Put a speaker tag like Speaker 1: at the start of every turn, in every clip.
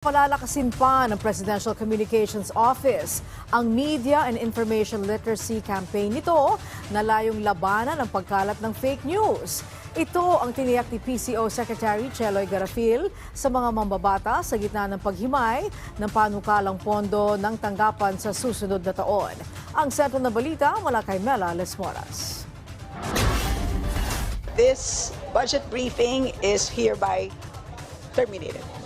Speaker 1: Palalakasin pa ng Presidential Communications Office ang Media and Information Literacy Campaign nito na layong labanan ang pagkalat ng fake news. Ito ang tiniyak ni PCO Secretary Cheloy Garafil sa mga mambabata sa gitna ng paghimay ng panukalang pondo ng tanggapan sa susunod na taon. Ang sentro na balita mula kay Mela Lesmoras.
Speaker 2: This budget briefing is hereby terminated.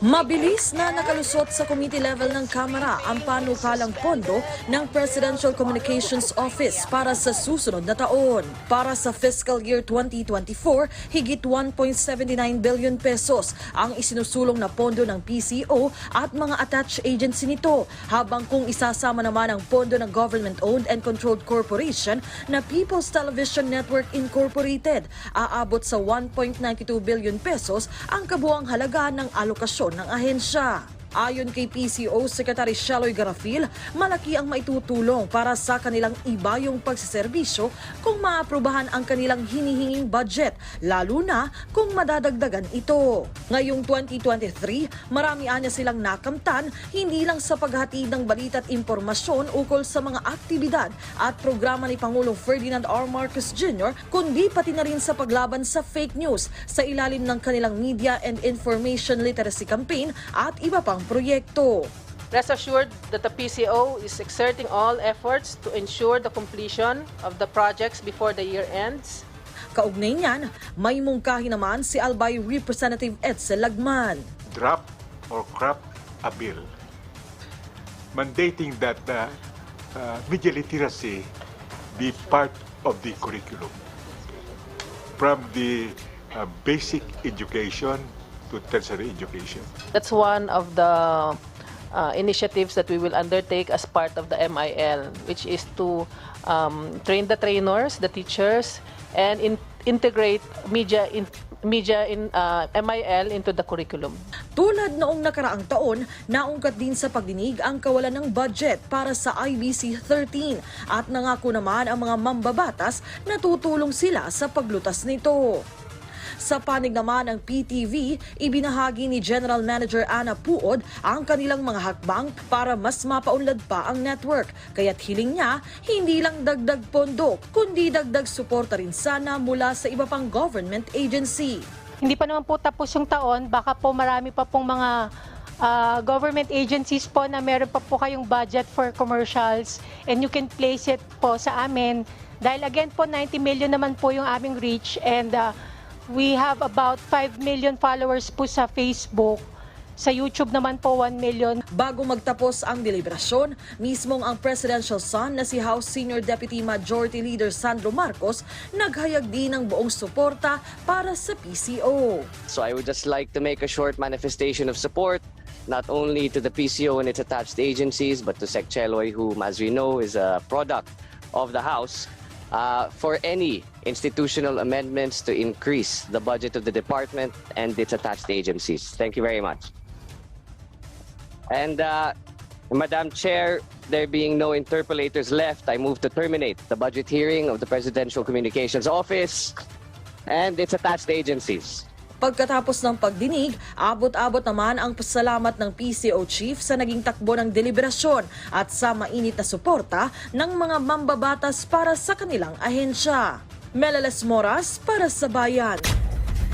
Speaker 3: Mabilis na nakalusot sa committee level ng Kamara ang panukalang pondo ng Presidential Communications Office para sa susunod na taon. Para sa fiscal year 2024, higit 1.79 billion pesos ang isinusulong na pondo ng PCO at mga attached agency nito. Habang kung isasama naman ang pondo ng government-owned and controlled corporation na People's Television Network Incorporated, aabot sa 1.92 billion pesos ang kabuang halaga ng alokasyon ng ahensya. Ayon kay PCO Secretary Shaloy Garafil, malaki ang maitutulong para sa kanilang iba yung pagsiservisyo kung maaprubahan ang kanilang hinihinging budget, lalo na kung madadagdagan ito. Ngayong 2023, marami anya silang nakamtan, hindi lang sa paghatid ng balita at impormasyon ukol sa mga aktibidad at programa ni Pangulong Ferdinand R. Marcos Jr., kundi pati na rin sa paglaban sa fake news sa ilalim ng kanilang Media and Information Literacy Campaign at iba pang proyekto.
Speaker 4: Rest assured that the PCO is exerting all efforts to ensure the completion of the projects before the year ends.
Speaker 3: Kaugnay niyan, may mungkahi naman si Albay Representative Edsel Lagman.
Speaker 5: draft or craft a bill mandating that uh, uh, media literacy be part of the curriculum from the uh, basic education to tertiary education.
Speaker 4: That's one of the uh, initiatives that we will undertake as part of the MIL, which is to um, train the trainers, the teachers, and in, integrate media in media in uh, MIL into the curriculum.
Speaker 3: Tulad noong nakaraang taon, naungkat din sa pagdinig ang kawalan ng budget para sa IBC 13 at nangako naman ang mga mambabatas na tutulong sila sa paglutas nito. Sa panig naman ng PTV, ibinahagi ni General Manager Ana Puod ang kanilang mga hakbang para mas mapaunlad pa ang network. Kaya't hiling niya, hindi lang dagdag pondo, kundi dagdag suporta rin sana mula sa iba pang government agency.
Speaker 6: Hindi pa naman po tapos yung taon, baka po marami pa pong mga ah, government agencies po na meron pa po kayong budget for commercials and you can place it po sa amin. Dahil again po, 90 million naman po yung aming reach and ah, we have about 5 million followers po sa Facebook. Sa YouTube naman po 1 million.
Speaker 3: Bago magtapos ang deliberasyon, mismong ang presidential son na si House Senior Deputy Majority Leader Sandro Marcos naghayag din ng buong suporta para sa PCO.
Speaker 7: So I would just like to make a short manifestation of support, not only to the PCO and its attached agencies, but to Sec Cheloy, whom, as we know, is a product of the House, uh, for any institutional amendments to increase the budget of the department and its attached agencies. Thank you very much. And uh, Madam Chair, there being no interpolators left, I move to terminate the budget hearing of the Presidential Communications Office and its attached agencies.
Speaker 3: Pagkatapos ng pagdinig, abot-abot naman ang pasalamat ng PCO chief sa naging takbo ng deliberasyon at sa mainit na suporta ng mga mambabatas para sa kanilang ahensya. Melalas Moras para sa Bayan.